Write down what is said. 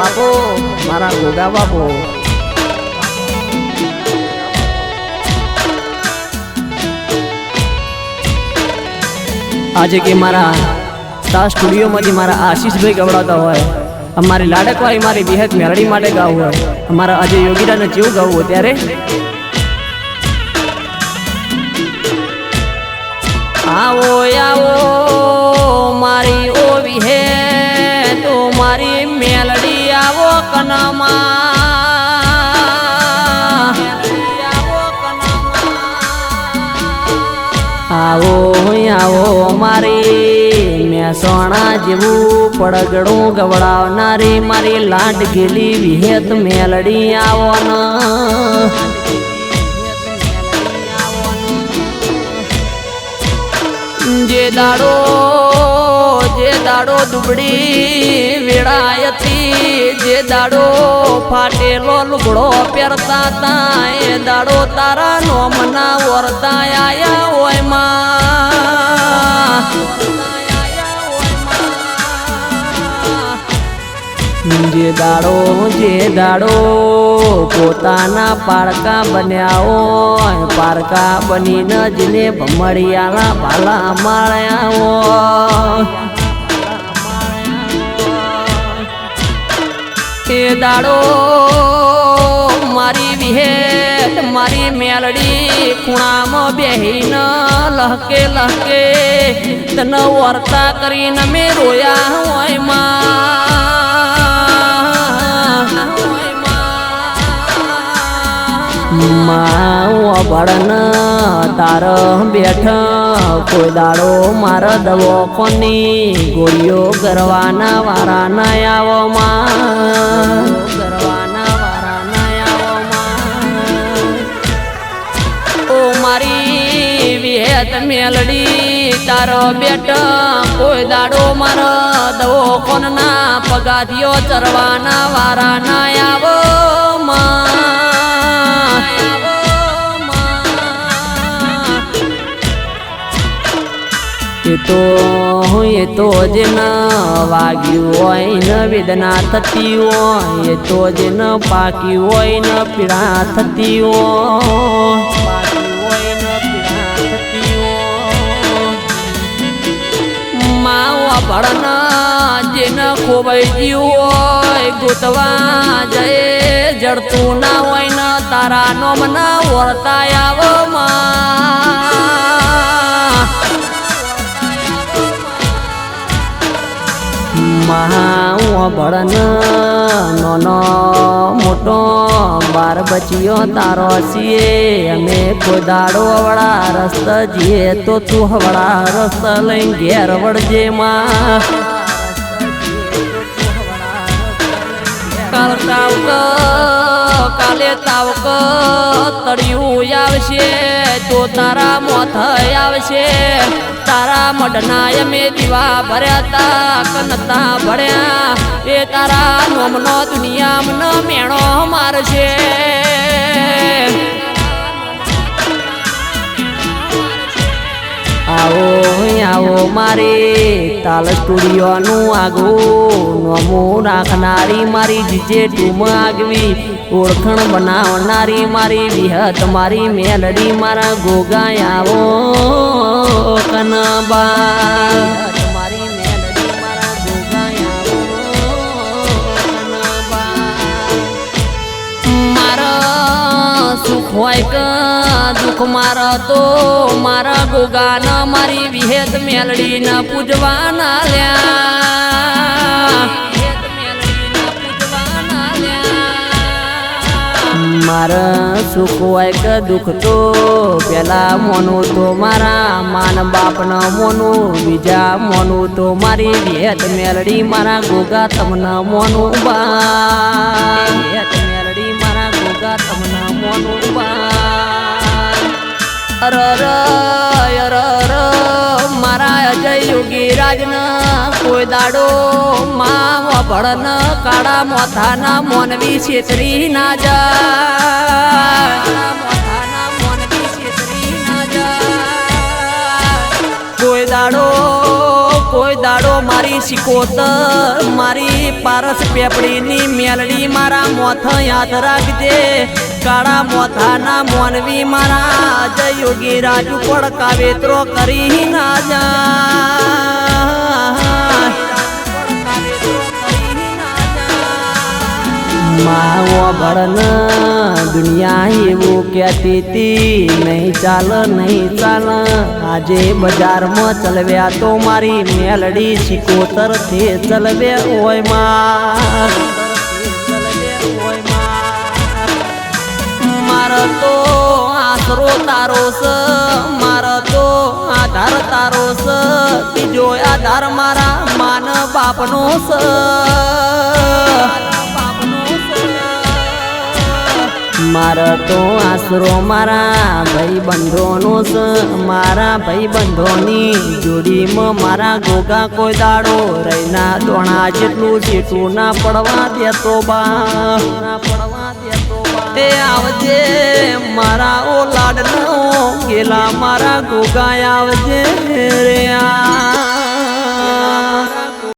બાપો મારા ગોગા બાપો આજે કે મારા તા સ્ટુડિયોમાંથી મારા આશીષભાઈ ગવડાવતા હોય અમારી લાડકવાઈ મારી વિહત મેલડી માટે ગાવું હોય અમારા આજે યોગીરાને જેવું ગાવું હોય ત્યારે આવો આવો મારી ઓ વિહે તો મારી મેલડી આવો કનમાં આવો આવો મારી મેસોણા જેવું પડગડું ગવડાવનારી મારી લાડ ગેલી વિહેત મેલડી આવવાના જે દાડો દાડો દુબડી વેળાયતી. જે દાડો ફાટેલો લુગડો પહેરતા તા, એ દાડો તારા નોમના ઓરતા આયા હોયમાં. જે દાડો જે દાડો પોતાના પારકા બન્યા હોય, પારકા બનીને જને ભમરિયાના ભાલા માળ્યા હોય. એ દાડો મારી વિહેત મારી મેલડી ખૂણામાં બેહીન લહકે લહકે તને વર્તા કરીને મેં રોયા હોયમાં. ભળન તાર બેઠ કોઈ દાડો મારા દવો કોની ગોળીઓ ગરવાના વારા ના આવો માં ગરવાના વારા ના ઓ મારી વિહેત મેલડી, તારો બેટ, કોઈ દાડો મારો દવો કોનના પગાધિયો ચરવાના વારા ના આવો તો એ તો જ ન વાગ્યું હોય, ન વેદના થતી હોય, એ તો જ ન પાકી હોય, ન પીડા થતી હોય. પાક્યું હોય ન પીડા હોય જેન ખોવાઈ ગયું હોય, ગોતવા જય, જડતું ના હોય, ન તારા નોમ ના વળતા આવો મહાભળન નોનો મોટો બાર બચિયો તારો છીએ. અમે કોદાડો વડા રસ્ત જીએ તો તું હવડા રસ્ત લઈને ઘેર વળજે માં. કાલ તાવક, કાલે તાવક તળિયું આવશે. તો તારા મોથ આવશે. તારા મઢના અમે દીવા ભર્યા તા, કનતા ભર્યા. એ તારા નોમનો દુનિયામનો મેણો મારશે. આવો આવો મારે તાલ સ્ટુડિયોનું આગવું નમું રાખનારી મારી જીજે ટૂમ આગવી. ઓળખણ બનાવનારી મારી વિહત મારી મેલડી મારા ગોગા આવો. કનબા હોય કે દુઃખ મારા તો મારા ગોગાન મારી વિહેત મેલડી ના પૂજવાના લ્યા. મારા સુખ હોય કે દુઃખ તો પેલા મોનું તો મારા માન બાપના મોનું, બીજા મોનું તો મારી વિહેત મેલડી, મારા ગોગા તમને મોનું બા મેલડી, મારા ગોગા તમને મોનું બા અર અર અર મારા અજય યોગી રાજના કોઈ દાડો માં કાળા મોથાના મોનવી છેતરી ના જા કોઈ દાડો કોઈ દાડો મારી શિકોતર, મારી પારસ પેપડીની મેલડી મારા મોથ યાદ રાખજે. કાળા મોથાના મોનવી મારા જય યોગી રાજુ પડકા કાવેત્રો કરી ના જા દુનિયા એવું કહેતી હતી, નહીં ચાલ નહીં ચાલ, આજે બજારમાં ચલવ્યા તો મારી મેલડી શિકોતર તે ચલવે ઓયમાં. મારો તો આશરો તારો સ મારો તો આધાર તારો સ, બીજો આધાર મારા માન બાપનો સ. મારો તો આશરો મારા ભાઈ બંધોનો સ, મારા ભાઈ બંધોની જોડીમાં મારા ગોગા કોઈ દાડો રહીના દોણા જેટલું જેટલું ના પડવા દેતો બા. પડવા દેતો બા આવજે મારા ઓ ગેલા મારા ગોગા આવજે રે